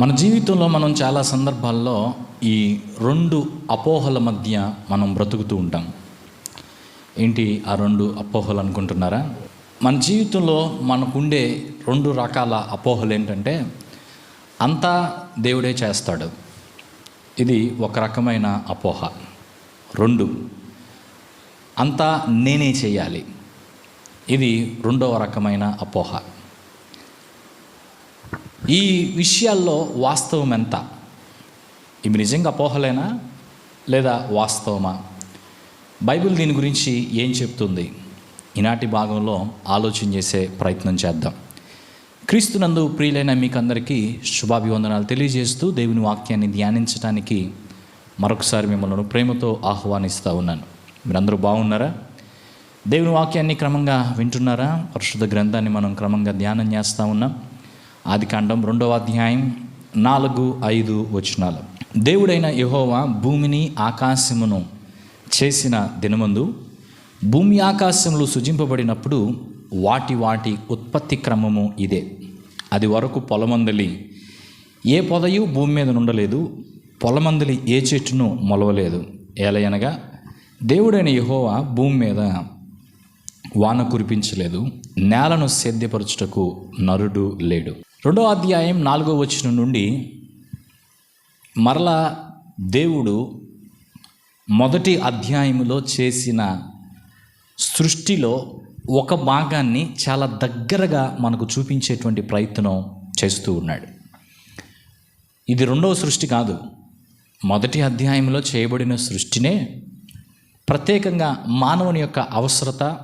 మన జీవితంలో మనం చాలా సందర్భాల్లో ఈ రెండు అపోహల మధ్య మనం బ్రతుకుతూ ఉంటాం. ఏంటి ఆ రెండు అపోహలు అనుకుంటున్నారా? మన జీవితంలో మనకుండే రెండు రకాల అపోహలు ఏంటంటే అంతా దేవుడే చేస్తాడు. ఇది ఒక రకమైన అపోహ. రెండు అంతా నేనే చేయాలి. ఇది రెండవ రకమైన అపోహ. ఈ విషయాల్లో వాస్తవం ఎంత? ఇవి నిజంగా పోహలేనా? లేదా వాస్తవమా? బైబిల్ దీని గురించి ఏం చెప్తుంది? ఈనాటి భాగంలో ఆలోచన చేసే ప్రయత్నం చేద్దాం. క్రీస్తునందు ప్రియులైన మీకందరికీ శుభాభివందనాలు తెలియజేస్తూ దేవుని వాక్యాన్ని ధ్యానించడానికి మరొకసారి మిమ్మల్ని ప్రేమతో ఆహ్వానిస్తూ ఉన్నాను. మీరందరూ బాగున్నారా? దేవుని వాక్యాన్ని క్రమంగా వింటున్నారా? పరిశుద్ధ గ్రంథాన్ని మనం క్రమంగా ధ్యానం చేస్తూ ఉన్నాం. ఆది కాండం రెండవ అధ్యాయం నాలుగు ఐదు వచనాలు. దేవుడైన యహోవా భూమిని ఆకాశమును చేసిన దినమందు భూమి ఆకాశములు సృజింపబడినప్పుడు వాటి వాటి ఉత్పత్తి క్రమము ఇదే. అది వరకు పొలమందలి ఏ పొదయు భూమి మీద ఉండలేదు పొలమందలి ఏ చెట్టును మొలవలేదు. ఏలయనగా దేవుడైన యహోవా భూమి మీద వాన కురిపించలేదు నేలను సేద్యపరచుటకు నరుడు లేడు. రెండో అధ్యాయం నాలుగో వచనం నుండి మరలా దేవుడు మొదటి అధ్యాయములో చేసిన సృష్టిలో ఒక భాగాన్ని చాలా దగ్గరగా మనకు చూపించేటువంటి ప్రయత్నం చేస్తూ ఉన్నాడు. ఇది రెండవ సృష్టి కాదు. మొదటి అధ్యాయంలో చేయబడిన సృష్టినే ప్రత్యేకంగా మానవుని యొక్క అవసరత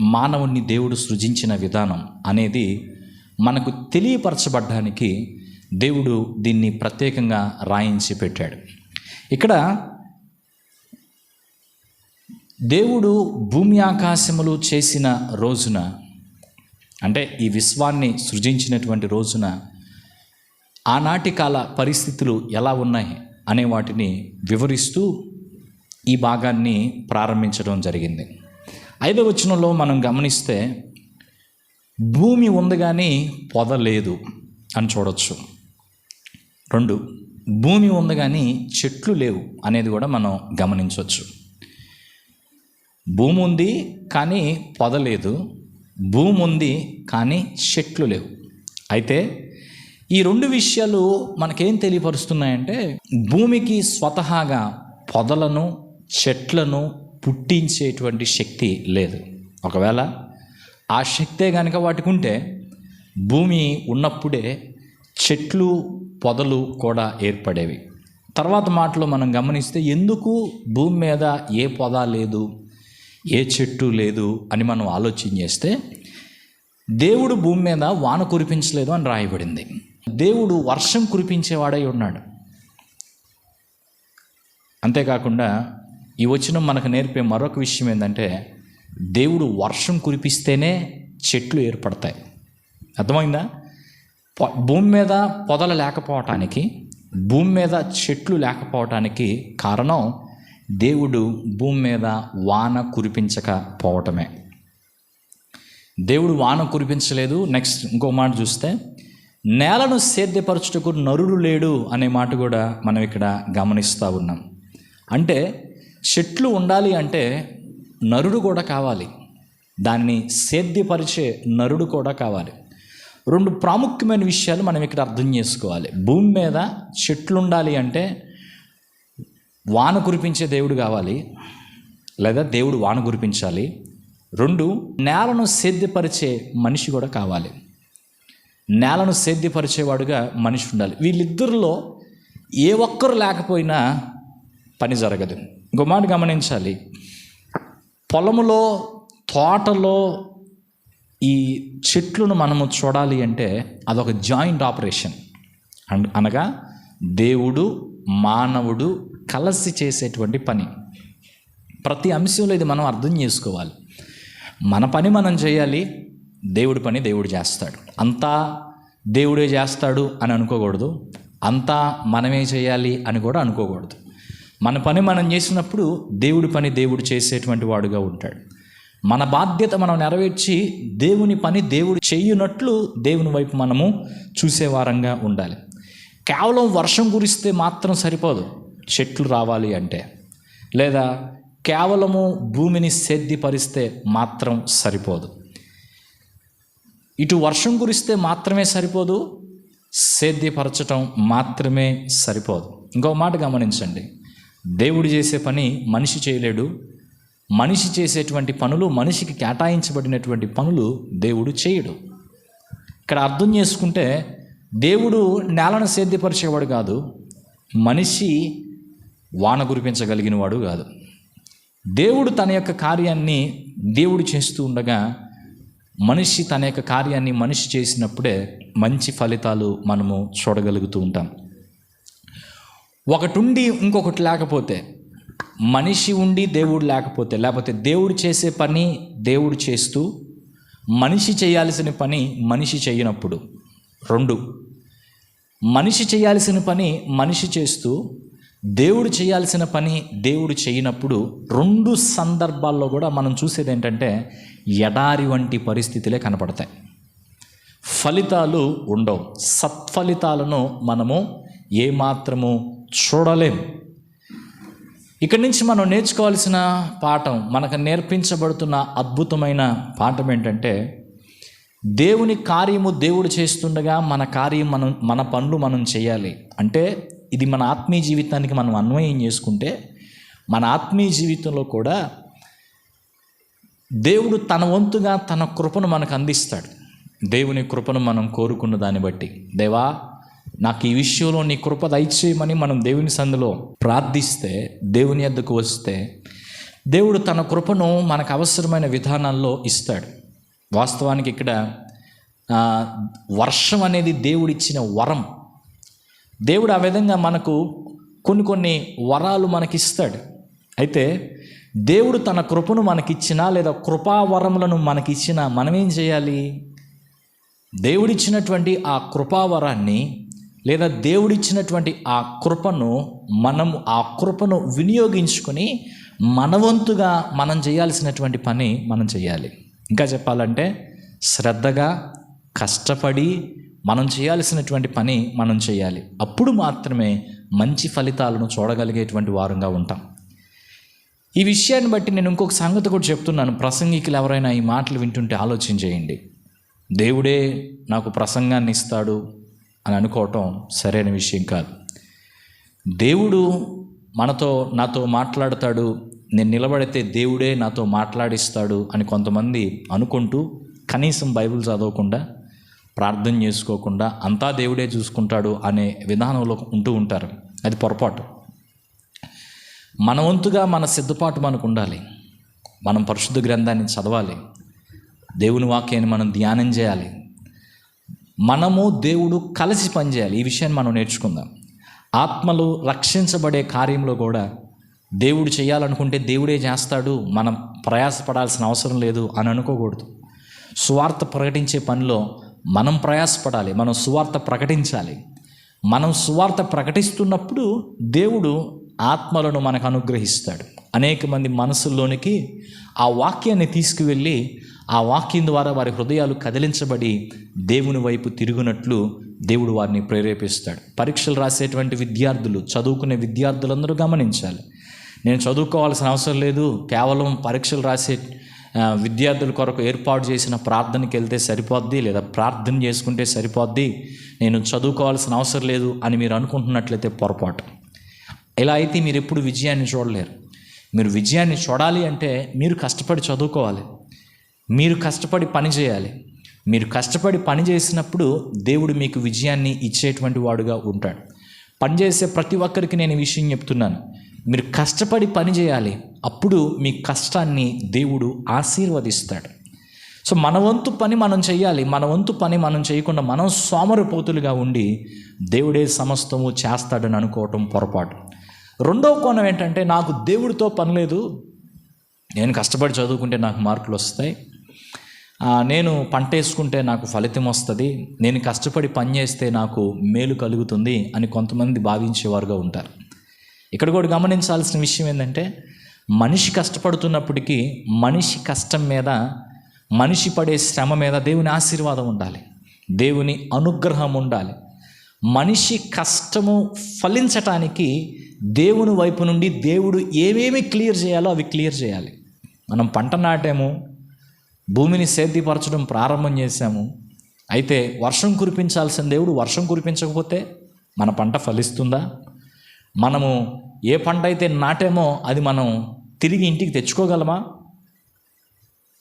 మానవుని దేవుడు సృజించిన విధానం అనేది మనకు తెలియపరచబడ్డానికి దేవుడు దీన్ని ప్రత్యేకంగా రాయించి పెట్టాడు. ఇక్కడ దేవుడు భూమి ఆకాశములు చేసిన రోజున అంటే ఈ విశ్వాన్ని సృజించినటువంటి రోజున ఆనాటి కాల పరిస్థితులు ఎలా ఉన్నాయి అనే వాటిని వివరిస్తూ ఈ భాగాన్ని ప్రారంభించడం జరిగింది. ఐదవ వచనంలో మనం గమనిస్తే భూమి ఉంది కానీ పొద లేదు అని చూడొచ్చు. రెండు భూమి ఉంది కానీ చెట్లు లేవు అనేది కూడా మనం గమనించవచ్చు భూమి ఉంది కానీ పొద లేదు భూమి ఉంది కానీ చెట్లు లేవు. అయితే ఈ రెండు విషయాలు మనకేం తెలియపరుస్తున్నాయంటే భూమికి స్వతహాగా పొదలను చెట్లను పుట్టించేటువంటి శక్తి లేదు. ఒకవేళ ఆ శక్తే కనుక వాటికి ఉంటే భూమి ఉన్నప్పుడే చెట్లు పొదలు కూడా ఏర్పడేవి. తర్వాత మాటలో మనం గమనిస్తే ఎందుకు భూమి మీద ఏ పొద లేదు ఏ చెట్టు లేదు అని మనం ఆలోచన చేస్తే దేవుడు భూమి మీద వాన కురిపించలేదు అని రాయబడింది. దేవుడు వర్షం కురిపించేవాడై ఉన్నాడు. అంతేకాకుండా ఈ వచనం మనకు నేర్పే మరొక విషయం ఏంటంటే దేవుడు వర్షం కురిపిస్తేనే చెట్లు ఏర్పడతాయి. అర్థమైందా? భూమి మీద పొదలు లేకపోవటానికి భూమి మీద చెట్లు లేకపోవటానికి కారణం దేవుడు భూమి మీద వాన కురిపించకపోవటమే. దేవుడు వాన కురిపించలేదు. నెక్స్ట్ ఇంకో మాట చూస్తే నేలను సేద్యపరచుటకు నరుడు లేడు అనే మాట కూడా మనం ఇక్కడ గమనిస్తూ ఉన్నాం. అంటే చెట్లు ఉండాలి అంటే నరుడు కూడా కావాలి. దాన్ని సేద్యపరిచే నరుడు కూడా కావాలి. రెండు ప్రాముఖ్యమైన విషయాలు మనం ఇక్కడ అర్థం చేసుకోవాలి. భూమి మీద చెట్లు ఉండాలి అంటే వాన కురిపించే దేవుడు కావాలి లేదా దేవుడు వాన కురిపించాలి. రెండు నేలను సేద్యపరిచే మనిషి కూడా కావాలి. నేలను సేద్యపరిచేవాడుగా మనిషి ఉండాలి. వీళ్ళిద్దరిలో ఏ ఒక్కరు లేకపోయినా పని జరగదు. ఇంకో మాట గమనించాలి. పొలములో తోటలో ఈ చెట్లను మనము చూడాలి అంటే అదొక జాయింట్ ఆపరేషన్. అండ్ అనగా దేవుడు మానవుడు కలిసి చేసేటువంటి పని. ప్రతి అంశంలో ఇది మనం అర్థం చేసుకోవాలి. మన పని మనం చేయాలి దేవుడి పని దేవుడు చేస్తాడు. అంతా దేవుడే చేస్తాడు అని అనుకోకూడదు. అంతా మనమే చేయాలి అని కూడా అనుకోకూడదు. మన పని మనం చేసినప్పుడు దేవుడి పని దేవుడు చేసేటువంటి వాడుగా ఉంటాడు. మన బాధ్యత మనం నెరవేర్చి దేవుని పని దేవుడు చేయునట్లు దేవుని వైపు మనము చూసేవారంగా ఉండాలి. కేవలం వర్షం కురిస్తే మాత్రం సరిపోదు. చెట్లు రావాలి అంటే. లేదా కేవలము భూమిని సేద్యపరిస్తే మాత్రం సరిపోదు. ఇటు వర్షం కురిస్తే మాత్రమే సరిపోదు. సేద్యపరచటం మాత్రమే సరిపోదు. ఇంకో మాట గమనించండి. దేవుడు చేసే పని మనిషి చేయలేడు. మనిషి చేసేటువంటి పనులు మనిషికి కేటాయించబడినటువంటి పనులు దేవుడు చేయడు. ఇక్కడ అర్థం చేసుకుంటే దేవుడు నేలను సేద్యపరిచేవాడు కాదు. మనిషి వాన కురిపించగలిగిన వాడు కాదు. దేవుడు తన యొక్క కార్యాన్ని దేవుడు చేస్తూ ఉండగా మనిషి తన యొక్క కార్యాన్ని మనిషి చేసినప్పుడే మంచి ఫలితాలు మనము చూడగలుగుతూ ఉంటాం. ఒకటి ఉండి ఇంకొకటి లేకపోతే మనిషి ఉండి దేవుడు లేకపోతే లేకపోతే దేవుడు చేసే పని దేవుడు చేస్తూ మనిషి చేయాల్సిన పని మనిషి చేయనప్పుడు. రెండు. మనిషి చేయాల్సిన పని మనిషి చేస్తూ దేవుడు చేయాల్సిన పని దేవుడు చేయనప్పుడు రెండు సందర్భాల్లో కూడా మనం చూసేది ఏంటంటే ఎడారి వంటి పరిస్థితులే కనపడతాయి. ఫలితాలు ఉండవు. సత్ఫలితాలను మనము ఏమాత్రము చూడలేం. ఇక్కడి నుంచి మనం నేర్చుకోవాల్సిన పాఠం మనకు నేర్పించబడుతున్న అద్భుతమైన పాఠం ఏంటంటే దేవుని కార్యము దేవుడు చేస్తుండగా మన కార్యం మనం మన పనులు మనం చేయాలి. అంటే ఇది మన ఆత్మీయ జీవితానికి మనం అన్వయం చేసుకుంటే మన ఆత్మీయ జీవితంలో కూడా దేవుడు తన వంతుగా తన కృపను మనకు అందిస్తాడు. దేవుని కృపను మనం కోరుకున్న దాన్ని బట్టి. దేవా నాకు ఈ విషయంలో నీ కృప దయచేయమని మనం దేవుని సందులో ప్రార్థిస్తే దేవుని ఎద్దకు వస్తే దేవుడు తన కృపను మనకు అవసరమైన విధానాల్లో ఇస్తాడు. వాస్తవానికి ఇక్కడ వర్షం అనేది దేవుడిచ్చిన వరం. దేవుడు ఆ విధంగా మనకు కొన్ని కొన్ని వరాలు మనకిస్తాడు. అయితే దేవుడు తన కృపను మనకిచ్చినా లేదా కృపావరములను మనకిచ్చినా మనం ఏం చేయాలి? దేవుడిచ్చినటువంటి ఆ కృపావరాన్ని లేదా దేవుడిచ్చినటువంటి ఆ కృపను మనం ఆ కృపను వినియోగించుకొని మనవంతుగా మనం చేయాల్సినటువంటి పని మనం చేయాలి. ఇంకా చెప్పాలంటే శ్రద్ధగా కష్టపడి మనం చేయాల్సినటువంటి పని మనం చేయాలి. అప్పుడు మాత్రమే మంచి ఫలితాలను చూడగలిగేటువంటి వారంగా ఉంటాం. ఈ విషయాన్ని బట్టి నేను ఇంకొక సంగతి కూడా చెప్తున్నాను. ప్రసంగికులు ఎవరైనా ఈ మాటలు వింటుంటే ఆలోచన చేయండి దేవుడే నాకు ప్రసంగాన్ని ఇస్తాడు అని అనుకోవటం సరైన విషయం కాదు. దేవుడు మనతో నాతో మాట్లాడతాడు. నేను నిలబడితే దేవుడే నాతో మాట్లాడిస్తాడు అని కొంతమంది అనుకుంటూ కనీసం బైబిల్ చదవకుండా ప్రార్థన చేసుకోకుండా అంతా దేవుడే చూసుకుంటాడు అనే విధానంలో ఉంటూ ఉంటారు. అది పొరపాటు. మన వంతుగా మన సిద్ధపాటు మనకు ఉండాలి. మనం పరిశుద్ధ గ్రంథాన్ని చదవాలి. దేవుని వాక్యాన్ని మనం ధ్యానం చేయాలి. మనము దేవుడు కలిసి పనిచేయాలి. ఈ విషయాన్ని మనం నేర్చుకుందాం. ఆత్మలు రక్షించబడే కార్యంలో కూడా దేవుడు చేయాలనుకుంటే దేవుడే చేస్తాడు. మనం ప్రయాసపడాల్సిన అవసరం లేదు అని అనుకోకూడదు. సువార్త ప్రకటించే పనిలో మనం ప్రయాసపడాలి. మనం సువార్త ప్రకటించాలి. మనం సువార్త ప్రకటిస్తున్నప్పుడు దేవుడు ఆత్మలను మనకు అనుగ్రహిస్తాడు. అనేక మంది మనసుల్లోనికి ఆ వాక్యాన్ని తీసుకువెళ్ళి ఆ వాక్యం ద్వారా వారి హృదయాలు కదిలించబడి దేవుని వైపు తిరుగునట్లు దేవుడు వారిని ప్రేరేపిస్తాడు. పరీక్షలు రాసేటువంటి విద్యార్థులు చదువుకునే విద్యార్థులందరూ గమనించాలి. నేను చదువుకోవాల్సిన అవసరం లేదు. కేవలం పరీక్షలు రాసే విద్యార్థుల కొరకు ఏర్పాటు చేసిన ప్రార్థనకి వెళ్తే సరిపోద్ది లేదా ప్రార్థన చేసుకుంటే సరిపోద్ది. నేను చదువుకోవాల్సిన అవసరం లేదు అని మీరు అనుకుంటున్నట్లయితే పొరపాటు. ఇలా అయితే మీరు ఎప్పుడు విజయాన్ని చూడలేరు. మీరు విజయాన్ని చూడాలి అంటే మీరు కష్టపడి చదువుకోవాలి. మీరు కష్టపడి పని చేయాలి. మీరు కష్టపడి పని చేసినప్పుడు దేవుడు మీకు విజయాన్ని ఇచ్చేటువంటి వాడుగా ఉంటాడు. పని చేసే ప్రతి ఒక్కరికి నేను ఈ విషయం చెప్తున్నాను. మీరు కష్టపడి పని చేయాలి. అప్పుడు మీ కష్టాన్ని దేవుడు ఆశీర్వదిస్తాడు. సో మన వంతు పని మనం చేయాలి మన వంతు పని మనం చేయకుండా మనం సోమరిపోతులుగా ఉండి దేవుడే సమస్తము చేస్తాడని అనుకోవటం పొరపాటు. రెండవ కోణం ఏంటంటే నాకు దేవుడితో పని లేదు. నేను కష్టపడి చదువుకుంటే నాకు మార్కులు వస్తాయి. నేను పంట వేసుకుంటే నాకు ఫలితం వస్తుంది నేను కష్టపడి పని చేస్తే నాకు మేలు కలుగుతుంది అని కొంతమంది భావించేవారుగా ఉంటారు. ఇక్కడ కూడా గమనించాల్సిన విషయం ఏంటంటే మనిషి కష్టపడుతున్నప్పటికీ మనిషి కష్టం మీద మనిషి పడే శ్రమ మీద దేవుని ఆశీర్వాదం ఉండాలి దేవుని అనుగ్రహం ఉండాలి. మనిషి కష్టము ఫలించటానికి దేవుని వైపు నుండి దేవుడు ఏమేమి క్లియర్ చేయాలో అవి క్లియర్ చేయాలి. మనం పంట నాటాము భూమిని సేద్యపరచడం ప్రారంభం చేశాము. అయితే వర్షం కురిపించాల్సిన దేవుడు వర్షం కురిపించకపోతే మన పంట ఫలిస్తుందా? మనము ఏ పంట అయితే నాటామో అది మనం తిరిగి ఇంటికి తెచ్చుకోగలమా?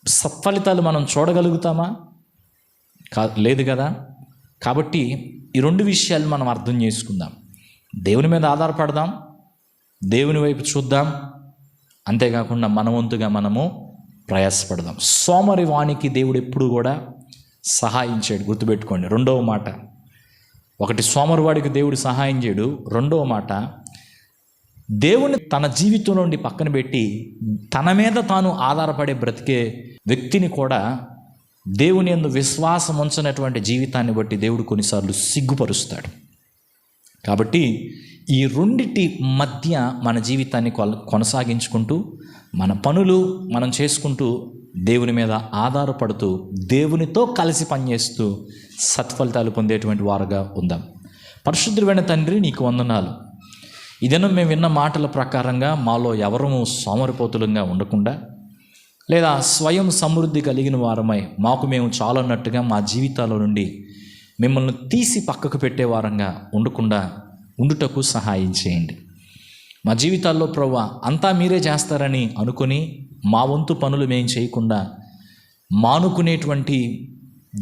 సత్ఫలితాలు మనం చూడగలుగుతామా? కా లేదు కదా? కాబట్టి ఈ రెండు విషయాలు మనం అర్థం చేసుకుందాం. దేవుని మీద ఆధారపడదాం. దేవుని వైపు చూద్దాం. అంతేకాకుండా మన వంతుగా మనము ప్రయాసపడదాం. సోమరి వాణికి దేవుడు ఎప్పుడు కూడా సహాయించాడు గుర్తుపెట్టుకోండి రెండవ మాట. ఒకటి సోమరివాడికి దేవుడు సహాయం చేయడు. రెండవ మాట దేవుని తన జీవితం నుండి పక్కన పెట్టి తన మీద తాను ఆధారపడే బ్రతికే వ్యక్తిని కూడా దేవుని ఎందు విశ్వాసం ఉంచినటువంటి జీవితాన్ని బట్టి దేవుడు కొన్నిసార్లు సిగ్గుపరుస్తాడు. కాబట్టి ఈ రెండిటి మధ్య మన జీవితాన్ని కొల కొనసాగించుకుంటూ మన పనులు మనం చేసుకుంటూ దేవుని మీద ఆధారపడుతూ దేవునితో కలిసి పనిచేస్తూ సత్ఫలితాలు పొందేటువంటి వారుగా ఉందాం. పరిశుద్ధుడైన తండ్రి నీకు వందనాలు. ఇదేనో మేము విన్న మాటల ప్రకారంగా మాలో ఎవరము సోమరిపోతులంగా ఉండకుండా లేదా స్వయం సమృద్ధి కలిగిన వారమై మాకు మేము చాలన్నట్టుగా మా జీవితాల నుండి మిమ్మల్ని తీసి పక్కకు పెట్టే వారంగా ఉండకుండా ఉండుటకు సహాయం చేయండి. మా జీవితాల్లో ప్రవ్వ అంతా మీరే చేస్తారని అనుకుని మా వంతు పనులు మేము చేయకుండా మానుకునేటువంటి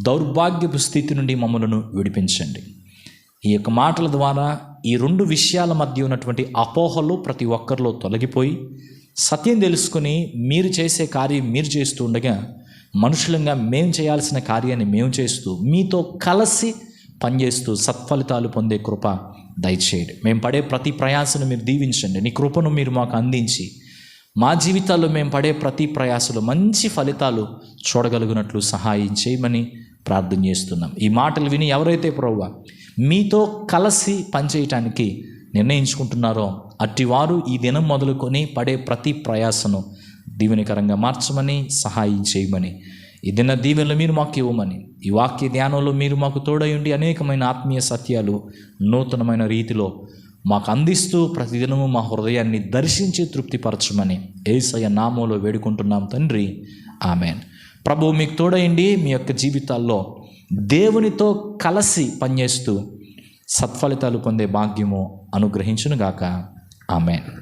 దౌర్భాగ్యపు స్థితి నుండి మమ్మలను విడిపించండి. ఈ యొక్క మాటల ద్వారా ఈ రెండు విషయాల మధ్య ఉన్నటువంటి అపోహలు ప్రతి ఒక్కరిలో తొలగిపోయి సత్యం తెలుసుకుని మీరు చేసే కార్యం మీరు చేస్తూ ఉండగా మనుషులంగా మేము చేయాల్సిన కార్యాన్ని మేము చేస్తూ మీతో కలిసి పనిచేస్తూ సత్ఫలితాలు పొందే కృప దయచేయండి. మేము పడే ప్రతి ప్రయాసను మీరు దీవించండి. నీ కృపను మీరు మాకు అందించి మా జీవితాల్లో మేము పడే ప్రతి ప్రయాసలో మంచి ఫలితాలు చూడగలిగినట్లు సహాయం చేయమని ప్రార్థన చేస్తున్నాం. ఈ మాటలు విని ఎవరైతే ప్రవ్వ మీతో కలిసి పనిచేయటానికి నిర్ణయించుకుంటున్నారో అట్టివారు ఈ దినం మొదలుకొని పడే ప్రతి ప్రయాసను దీవెనికరంగా మార్చమని సహాయం చేయమని ఈ దిన దీవెనలు మీరు మాకు ఇవ్వమని ఈ వాక్య ధ్యానంలో మీరు మాకు తోడయుండి అనేకమైన ఆత్మీయ సత్యాలు నూతనమైన రీతిలో మాకు అందిస్తూ ప్రతిదినము మా హృదయాన్ని దర్శించి తృప్తిపరచమని ఏసయ్య నామంలో వేడుకుంటున్నాం తండ్రి. ఆమెన్. ప్రభు మీకు తోడయండి మీ యొక్క జీవితాల్లో దేవునితో కలిసి పనిచేస్తూ సత్ఫలితాలు పొందే భాగ్యము అనుగ్రహించునుగాక. ఆమెన్.